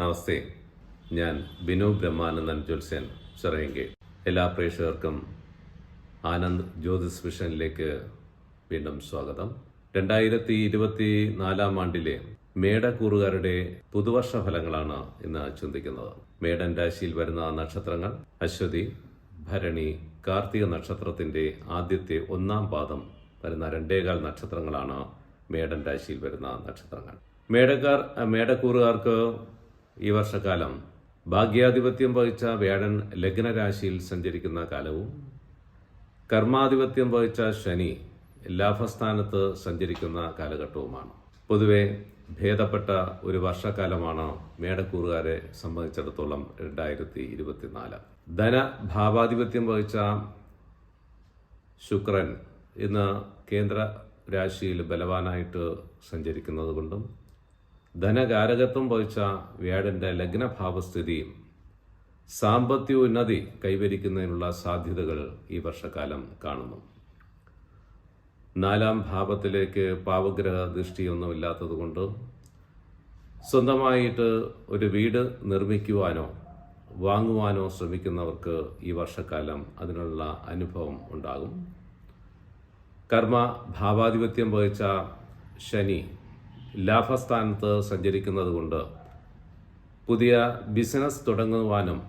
നമസ്തേ. ഞാൻ ബിനു ബ്രഹ്മാനന്ദൻ ജ്യോത്സ്യൻ ചെറിയങ്കി എല്ലാ പ്രേക്ഷകർക്കും ആനന്ദ് ജ്യോതിസ് വിഷനിലേക്ക് വീണ്ടും സ്വാഗതം. രണ്ടായിരത്തി ഇരുപത്തി നാലാം ആണ്ടിലെ മേടക്കൂറുകാരുടെ പുതുവർഷ ഫലങ്ങളാണ് ഇന്ന് ചിന്തിക്കുന്നത്. മേടൻ രാശിയിൽ വരുന്ന നക്ഷത്രങ്ങൾ അശ്വതി ഭരണി കാർത്തിക നക്ഷത്രത്തിന്റെ ആദ്യത്തെ ഒന്നാം പാദം വരുന്ന രണ്ടേകാൽ നക്ഷത്രങ്ങളാണ് മേടൻ രാശിയിൽ വരുന്ന നക്ഷത്രങ്ങൾ. മേടക്കാർ മേടക്കൂറുകാർക്ക് ഈ വർഷക്കാലം ഭാഗ്യാധിപത്യം വഹിച്ച വ്യാഴൻ ലഗ്നരാശിയിൽ സഞ്ചരിക്കുന്ന കാലവും കർമാധിപത്യം വഹിച്ച ശനി ലാഭസ്ഥാനത്ത് സഞ്ചരിക്കുന്ന കാലഘട്ടവുമാണ്. പൊതുവെ ഭേദപ്പെട്ട ഒരു വർഷക്കാലമാണ് മേടക്കൂറുകാരെ സംബന്ധിച്ചിടത്തോളം രണ്ടായിരത്തി ഇരുപത്തിനാല് ധനഭാവാധിപത്യം വഹിച്ച ശുക്രൻ ഇന്ന് കേന്ദ്ര രാശിയിൽ ബലവാനായിട്ട് സഞ്ചരിക്കുന്നത് കൊണ്ടും ധനകാരകത്വം വഹിച്ച വ്യാഴന്റെ ലഗ്നഭാവസ്ഥിതിയും സാമ്പത്തിക ഉന്നതി കൈവരിക്കുന്നതിനുള്ള സാധ്യതകൾ ഈ വർഷക്കാലം കാണുന്നു. നാലാം ഭാവത്തിലേക്ക് പാവഗ്രഹ ദൃഷ്ടിയൊന്നുമില്ലാത്തതുകൊണ്ട് സ്വന്തമായിട്ട് ഒരു വീട് നിർമ്മിക്കുവാനോ വാങ്ങുവാനോ ശ്രമിക്കുന്നവർക്ക് ഈ വർഷക്കാലം അതിനുള്ള അനുഭവം ഉണ്ടാകും. കർമ്മ ഭാവാധിപത്യം വഹിച്ച ശനി ലാഭസ്ഥാനത്ത് സഞ്ചരിക്കുന്നത് കൊണ്ട് പുതിയ ബിസിനസ് തുടങ്ങുവാനും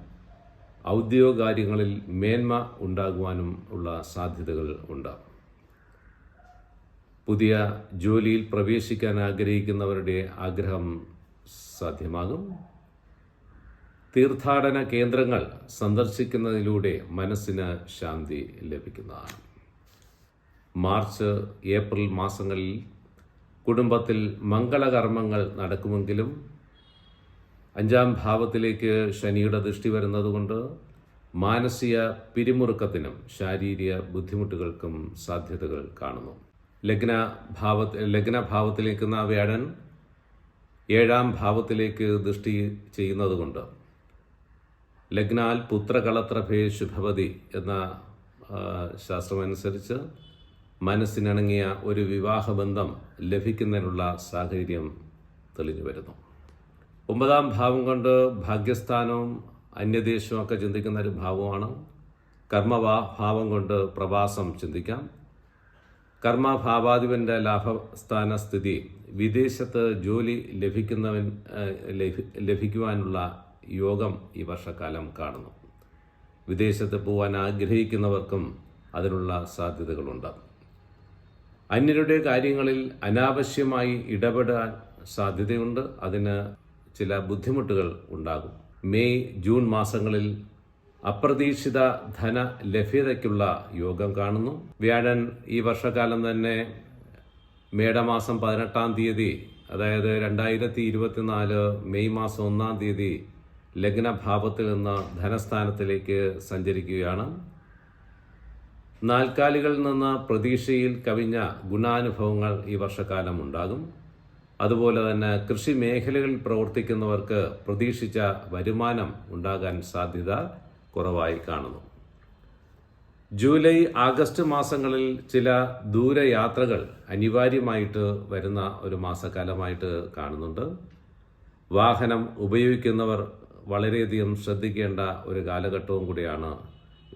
ഔദ്യോഗിക കാര്യങ്ങളിൽ മേന്മ ഉണ്ടാകുവാനും ഉള്ള സാധ്യതകൾ ഉണ്ട്. പുതിയ ജോലിയിൽ പ്രവേശിക്കാൻ ആഗ്രഹിക്കുന്നവരുടെ ആഗ്രഹം സാധ്യമാകും. തീർത്ഥാടന കേന്ദ്രങ്ങൾ സന്ദർശിക്കുന്നതിലൂടെ മനസ്സിന് ശാന്തി ലഭിക്കുന്നതാണ്. മാർച്ച് ഏപ്രിൽ മാസങ്ങളിൽ കുടുംബത്തിൽ മംഗളകർമ്മങ്ങൾ നടക്കുമെങ്കിലും അഞ്ചാം ഭാവത്തിലേക്ക് ശനിയുടെ ദൃഷ്ടി വരുന്നതുകൊണ്ട് മാനസിക പിരിമുറുക്കത്തിനും ശാരീരിക ബുദ്ധിമുട്ടുകൾക്കും സാധ്യതകൾ കാണുന്നു. ലഗ്ന ഭാവ ലഗ്നഭാവത്തിലേക്കുന്ന വ്യാഴൻ ഏഴാം ഭാവത്തിലേക്ക് ദൃഷ്ടി ചെയ്യുന്നതുകൊണ്ട് ലഗ്നാൽ പുത്രകളത്രഭേ ശുഭവതി എന്ന ശാസ്ത്രമനുസരിച്ച് മനസ്സിനിണങ്ങിയ ഒരു വിവാഹബന്ധം ലഭിക്കുന്നതിനുള്ള സാഹചര്യം തെളിഞ്ഞു വരുന്നു. ഒമ്പതാം ഭാവം കൊണ്ട് ഭാഗ്യസ്ഥാനവും അന്യദേശവും ഒക്കെ ചിന്തിക്കുന്ന ഒരു ഭാവമാണ്. കർമ്മവാ ഭാവം കൊണ്ട് പ്രവാസം ചിന്തിക്കാം. കർമ്മഭാവാധിപന്റെ ലാഭസ്ഥാന സ്ഥിതി വിദേശത്ത് ജോലി ലഭിക്കുന്നവൻ ലഭിക്കുവാനുള്ള യോഗം ഈ വർഷക്കാലം കാണുന്നു. വിദേശത്ത് പോകാൻ ആഗ്രഹിക്കുന്നവർക്കും അതിനുള്ള സാധ്യതകളുണ്ട്. അന്യരുടെ കാര്യങ്ങളിൽ അനാവശ്യമായി ഇടപെടാൻ സാധ്യതയുണ്ട്. അതിന് ചില ബുദ്ധിമുട്ടുകൾ ഉണ്ടാകും. മെയ് ജൂൺ മാസങ്ങളിൽ അപ്രതീക്ഷിത ധന ലഭ്യതയ്ക്കുള്ള യോഗം കാണുന്നു. വ്യാഴൻ ഈ വർഷകാലം തന്നെ മേടമാസം പതിനെട്ടാം തീയതി അതായത് രണ്ടായിരത്തി ഇരുപത്തിനാല് മെയ് മാസം ഒന്നാം തീയതി ലഗ്നഭാവത്തിൽ നിന്ന് ധനസ്ഥാനത്തിലേക്ക് സഞ്ചരിക്കുകയാണ്. നാൽക്കാലികളിൽ നിന്ന് പ്രതീക്ഷയിൽ കവിഞ്ഞ ഗുണാനുഭവങ്ങൾ ഈ വർഷക്കാലം ഉണ്ടാകും അതുപോലെ തന്നെ കൃഷി മേഖലകളിൽ പ്രവർത്തിക്കുന്നവർക്ക് പ്രതീക്ഷിച്ച വരുമാനം ഉണ്ടാകാൻ സാധ്യത കുറവായി കാണുന്നു. ജൂലൈ ആഗസ്റ്റ് മാസങ്ങളിൽ ചില ദൂരയാത്രകൾ അനിവാര്യമായിട്ട് വരുന്ന ഒരു മാസക്കാലമായിട്ട് കാണുന്നുണ്ട്. വാഹനം ഉപയോഗിക്കുന്നവർ വളരെയധികം ശ്രദ്ധിക്കേണ്ട ഒരു കാലഘട്ടവും കൂടിയാണ്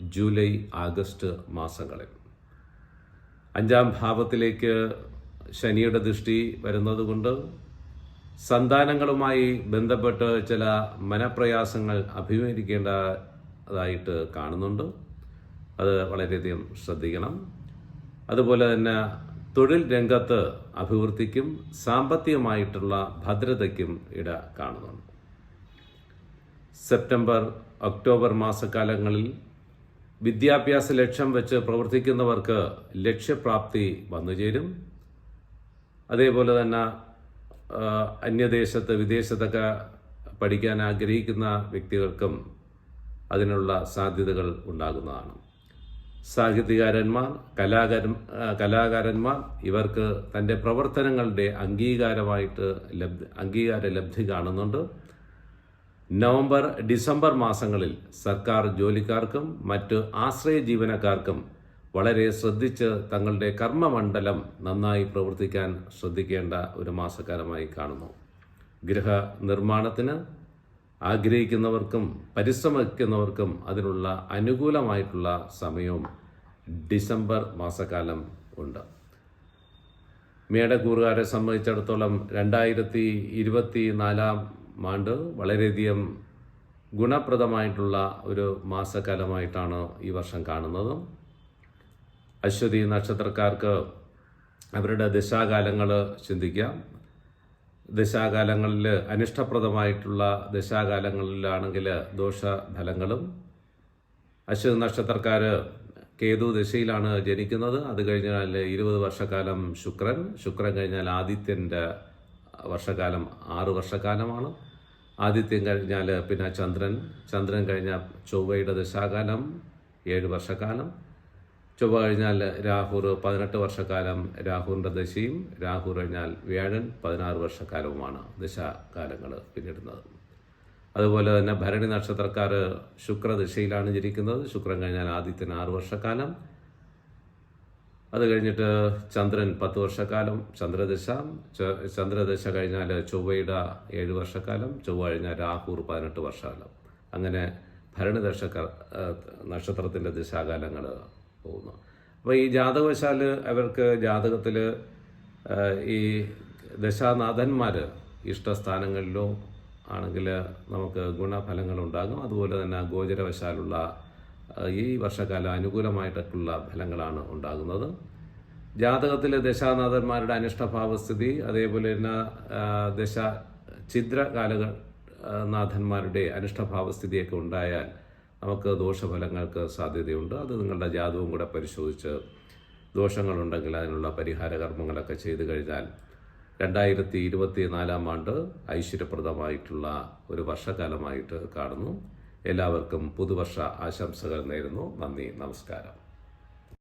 ജൂലൈ ആഗസ്റ്റ് മാസങ്ങളിൽ. അഞ്ചാം ഭാവത്തിലേക്ക് ശനിയുടെ ദൃഷ്ടി വരുന്നതുകൊണ്ട് സന്താനങ്ങളുമായി ബന്ധപ്പെട്ട് ചില മനപ്രയാസങ്ങൾ അഭിമുഖീകരിക്കേണ്ടതായിട്ട് കാണുന്നുണ്ട്. അത് വളരെയധികം ശ്രദ്ധിക്കണം. അതുപോലെ തന്നെ തൊഴിൽ രംഗത്ത് അഭിവൃദ്ധിക്കും സാമ്പത്തികമായിട്ടുള്ള ഭദ്രതയ്ക്കും ഇട കാണുന്നുണ്ട്. സെപ്റ്റംബർ ഒക്ടോബർ മാസക്കാലങ്ങളിൽ വിദ്യാഭ്യാസ ലക്ഷ്യം വെച്ച് പ്രവർത്തിക്കുന്നവർക്ക് ലക്ഷ്യപ്രാപ്തി വന്നുചേരും അതേപോലെ തന്നെ അന്യദേശത്ത് വിദേശത്തൊക്കെ പഠിക്കാൻ ആഗ്രഹിക്കുന്ന വ്യക്തികൾക്കും അതിനുള്ള സാധ്യതകൾ ഉണ്ടാകുന്നതാണ്. സാഹിത്യകാരന്മാർ കലാകാര കലാകാരന്മാർ ഇവർക്ക് തന്റെ പ്രവർത്തനങ്ങളുടെ അംഗീകാരമായിട്ട് ലബ്ധി അംഗീകാര ലബ്ധി കാണുന്നുണ്ട്. നവംബർ ഡിസംബർ മാസങ്ങളിൽ സർക്കാർ ജോലിക്കാർക്കും മറ്റ് ആശ്രയ ജീവനക്കാർക്കും വളരെ ശ്രദ്ധിച്ച് തങ്ങളുടെ കർമ്മമണ്ഡലം നന്നായി പ്രവർത്തിക്കാൻ ശ്രദ്ധിക്കേണ്ട ഒരു മാസക്കാലമായി കാണുന്നു. ഗൃഹ നിർമ്മാണത്തിന് ആഗ്രഹിക്കുന്നവർക്കും പരിശ്രമിക്കുന്നവർക്കും അതിനുള്ള അനുകൂലമായിട്ടുള്ള സമയവും ഡിസംബർ മാസക്കാലം ഉണ്ട്. മേടക്കൂറുകാരെ സംബന്ധിച്ചിടത്തോളം രണ്ടായിരത്തി ഇരുപത്തി നാലാം ആണ്ട് വളരെയധികം ഗുണപ്രദമായിട്ടുള്ള ഒരു മാസക്കാലമായിട്ടാണ് ഈ വർഷം കാണുന്നത്. അശ്വതി നക്ഷത്രക്കാർക്ക് അവരുടെ ദശാകാലങ്ങൾ ചിന്തിക്കാം. ദശാകാലങ്ങളിൽ അനിഷ്ടപ്രദമായിട്ടുള്ള ദശാകാലങ്ങളിലാണെങ്കിൽ ദോഷഫലങ്ങളും. അശ്വതി നക്ഷത്രക്കാർ കേതു ദശയിലാണ് ജനിക്കുന്നത്. അത് കഴിഞ്ഞാൽ ഇരുപത് വർഷക്കാലം ശുക്രൻ. ശുക്രൻ കഴിഞ്ഞാൽ ആദിത്യന്റെ വർഷക്കാലം ആറ് വർഷക്കാലമാണ് ആദിത്യം കഴിഞ്ഞാൽ പിന്നെ ചന്ദ്രൻ. ചന്ദ്രൻ കഴിഞ്ഞാൽ ചൊവ്വയുടെ ദശാകാലം ഏഴ് വർഷക്കാലം ചൊവ്വ കഴിഞ്ഞാൽ രാഹുർ പതിനെട്ട് വർഷക്കാലം രാഹുവിന്റെ ദശയും രാഹു കഴിഞ്ഞാൽ വ്യാഴൻ പതിനാറ് വർഷക്കാലവുമാണ് ദശാകാലങ്ങൾ പിന്നിടുന്നത്. അതുപോലെ തന്നെ ഭരണി നക്ഷത്രക്കാർ ശുക്രദശയിലാണ് ജനിക്കുന്നത്. ശുക്രൻ കഴിഞ്ഞാൽ ആദിത്യൻ ആറ് വർഷക്കാലം അത് കഴിഞ്ഞിട്ട് ചന്ദ്രൻ പത്ത് വർഷക്കാലം ചന്ദ്രദശ ചന്ദ്രദശ കഴിഞ്ഞാൽ ചൊവ്വയുടെ ഏഴ് വർഷക്കാലം ചൊവ്വ കഴിഞ്ഞാൽ രാഹുർ പതിനെട്ട് വർഷക്കാലം. അങ്ങനെ ഭരണദശ നക്ഷത്രത്തിന്റെ ദിശാകാലങ്ങൾ പോകുന്നു. അപ്പോൾ ഈ ജാതകവശാൽ അവർക്ക് ജാതകത്തിൽ ഈ ദശാനാഥന്മാർ ഇഷ്ടസ്ഥാനങ്ങളിലോ ആണെങ്കിൽ നമുക്ക് ഗുണഫലങ്ങളുണ്ടാകും. അതുപോലെ തന്നെ ഗോചരവശാലുള്ള ഈ വർഷകാലം അനുകൂലമായിട്ടുള്ള ഫലങ്ങളാണ് ഉണ്ടാകുന്നത്. ജാതകത്തിലെ ദശാനാഥന്മാരുടെ അനിഷ്ടഭാവസ്ഥിതി അതേപോലെ തന്നെ ദശ ഛിദ്രകാലക കാലക നാഥന്മാരുടെ അനിഷ്ടഭാവസ്ഥിതിയൊക്കെ ഉണ്ടായാൽ നമുക്ക് ദോഷഫലങ്ങൾക്ക് സാധ്യതയുണ്ട്. അത് നിങ്ങളുടെ ജാതവും കൂടെ പരിശോധിച്ച് ദോഷങ്ങളുണ്ടെങ്കിൽ അതിനുള്ള പരിഹാര കർമ്മങ്ങളൊക്കെ ചെയ്തു കഴിഞ്ഞാൽ രണ്ടായിരത്തി ഇരുപത്തി നാലാം ആണ്ട് ഐശ്വര്യപ്രദമായിട്ടുള്ള ഒരു വർഷകാലമായിട്ട് കാണുന്നു. എല്ലാവർക്കും പുതുവർഷ ആശംസകൾ നേരുന്നു. നന്ദി നമസ്കാരം.